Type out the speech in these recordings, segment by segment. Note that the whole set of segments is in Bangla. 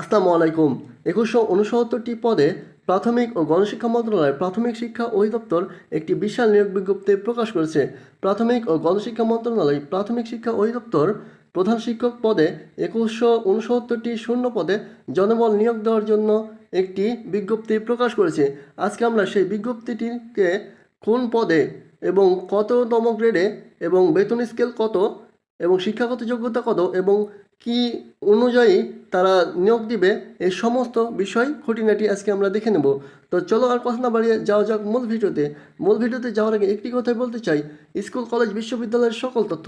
আসসালামু আলাইকুম। একুশশো উনসত্তরটি পদে প্রাথমিক ও গণশিক্ষা মন্ত্রণালয় প্রাথমিক শিক্ষা অধিদপ্তর একটি বিশাল নিয়োগ বিজ্ঞপ্তি প্রকাশ করেছে। প্রাথমিক ও গণশিক্ষা মন্ত্রণালয় প্রাথমিক শিক্ষা অধিদপ্তর প্রধান শিক্ষক পদে একুশশো উনসত্তরটি শূন্য পদে জনবল নিয়োগ দেওয়ার জন্য একটি বিজ্ঞপ্তি প্রকাশ করেছে। আজকে আমরা সেই বিজ্ঞপ্তিটিকে কোন পদে এবং কততম গ্রেডে এবং বেতন স্কেল কত এবং শিক্ষাগত যোগ্যতা কত এবং কি অনুযায়ী তারা নিয়োগ দিবে, এই সমস্ত বিষয়, খুঁটিনাটি আজকে আমরা দেখে নেব। তো চলো আর কথা না বাড়িয়ে যাওয়া যাক মূল ভিডিওতে। মূল ভিডিওতে যাওয়ার আগে একটি কথাই বলতে চাই। স্কুল, কলেজ, বিশ্ববিদ্যালয়ের সকল তথ্য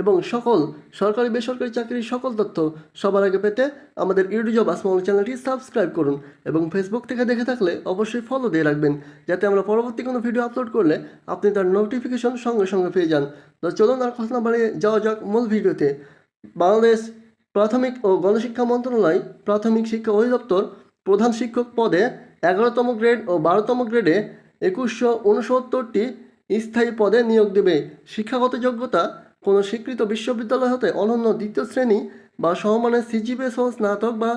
এবং সকল সরকারি, বেসরকারি চাকরির সকল তথ্য সবার আগে পেতে আমাদের ইউটিউব আসমল চ্যানেলটি সাবস্ক্রাইব করুন এবং ফেসবুক থেকে দেখে থাকলে অবশ্যই ফলো দিয়ে রাখবেন, যাতে আমরা পরবর্তী কোনো ভিডিও আপলোড করলে আপনি তার নোটিফিকেশন সঙ্গে সঙ্গে পেয়ে যান। তো চলুন আর কথা না বাড়িয়ে যাওয়া যাক মূল ভিডিওতে। বাংলাদেশ প্রাথমিক ও গণশিক্ষা মন্ত্রণালয় প্রাথমিক শিক্ষা অধিদপ্তর প্রধান শিক্ষক পদে এগারোতম গ্রেড ও বারোতম গ্রেডে একুশশো উনসত্তরটি স্থায়ী পদে নিয়োগ দেবে। শিক্ষাগত যোগ্যতা কোনো স্বীকৃত বিশ্ববিদ্যালয় হতে অনন্য দ্বিতীয় শ্রেণি বা সমমানের সিজিপে সহ স্নাতক বা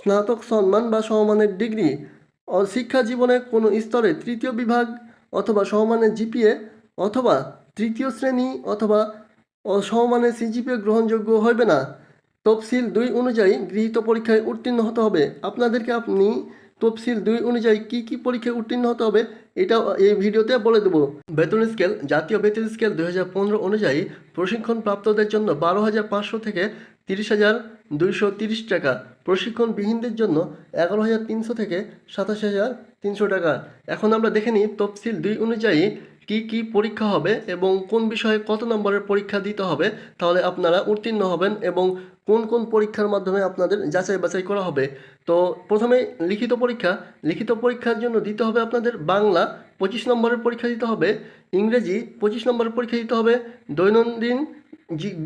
স্নাতক সম্মান বা সমমানের ডিগ্রি শিক্ষা জীবনে কোনো স্তরে তৃতীয় বিভাগ অথবা সমমানের জিপিএ অথবা তৃতীয় শ্রেণি অথবা অসমমানের সিজিপিএ গ্রহণযোগ্য হবে না। তফসিল দুই অনুযায়ী গৃহীত পরীক্ষায় উত্তীর্ণ হতে হবে। আপনাদেরকে আপনি তফসিল দুই অনুযায়ী কি কি পরীক্ষায় উত্তীর্ণ হতে হবে এটা এই ভিডিওতে বলে দেবো। বেতন স্কেল, জাতীয় বেতন স্কেল দুই হাজার পনেরো অনুযায়ী প্রশিক্ষণ প্রাপ্তদের জন্য বারো হাজার পাঁচশো থেকে তিরিশ হাজার দুইশো তিরিশ টাকা, প্রশিক্ষণবিহীনদের জন্য এগারো হাজার তিনশো থেকে সাতাশ হাজার তিনশো টাকা। এখন আমরা দেখে নিই তফসিল দুই অনুযায়ী কি কি পরীক্ষা হবে এবং কোন বিষয়ে কত নম্বরের পরীক্ষা দিতে হবে, তাহলে আপনারা উত্তীর্ণ হবেন এবং কোন কোন পরীক্ষার মাধ্যমে আপনাদের যাচাই বাছাই করা হবে। তো প্রথমে লিখিত পরীক্ষা, লিখিত পরীক্ষার জন্য দিতে হবে আপনাদের বাংলা, পঁচিশ নম্বরের পরীক্ষা দিতে হবে, ইংরেজি, পঁচিশ নম্বরের পরীক্ষা দিতে হবে, দৈনন্দিন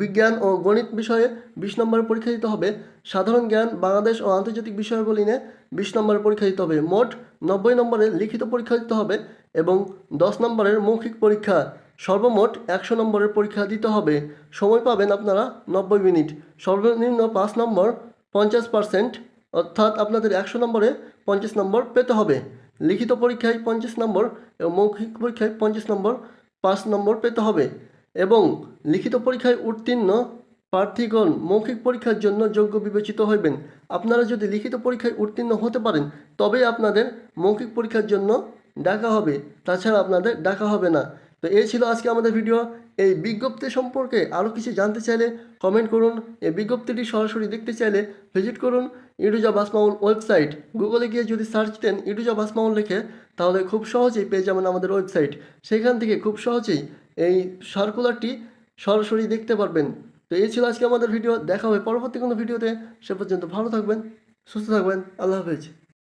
বিজ্ঞান ও গণিত বিষয়ে বিশ নম্বরের পরীক্ষা দিতে হবে, সাধারণ জ্ঞান, বাংলাদেশ ও আন্তর্জাতিক বিষয়গুলি নিয়ে বিশ নম্বরের পরীক্ষা দিতে হবে। মোট নব্বই নম্বরের লিখিত পরীক্ষা দিতে হবে এবং দশ নম্বরের মৌখিক পরীক্ষা। সর্বমোট একশো নম্বরের পরীক্ষা দিতে হবে। সময় পাবেন আপনারা নব্বই মিনিট। সর্বনিম্ন পাঁচ নম্বর পঞ্চাশ পার্সেন্ট, অর্থাৎ আপনাদের একশো নম্বরে পঞ্চাশ নম্বর পেতে হবে। লিখিত পরীক্ষায় পঞ্চাশ নম্বর এবং মৌখিক পরীক্ষায় পঞ্চাশ নম্বর, পাঁচ নম্বর পেতে হবে। এবং লিখিত পরীক্ষায় উত্তীর্ণ প্রার্থীগণ মৌখিক পরীক্ষার জন্য যোগ্য বিবেচিত হইবেন। আপনারা যদি লিখিত পরীক্ষায় উত্তীর্ণ হতে পারেন তবে আপনাদের মৌখিক পরীক্ষার জন্য ডাকা হবে। তাছাড়া আপনাদের ডাকা হবে না। তো এই ছিল আজকে আমাদের ভিডিও এই বিজ্ঞপ্তি সম্পর্কে আরও কিছু জানতে চাইলে কমেন্ট করুন। এই বিজ্ঞপ্তিটি সরাসরি দেখতে চাইলে ভিজিট করুন ইডুজা বাসমাউল ওয়েবসাইট গুগলে গিয়ে যদি সার্চ দেন ইডুজা বাসমাউল লিখে, তাহলে খুব সহজেই পেয়ে যাবেন আমাদের ওয়েবসাইট সেখান থেকে খুব সহজেই এই সার্কুলারটি সরাসরি দেখতে পারবেন। তো এই ছিল আজকে আমাদের ভিডিও দেখা হবে পরবর্তী কোনো ভিডিওতে সে পর্যন্ত ভালো থাকবেন, সুস্থ থাকবেন। আল্লাহ হাফেজ।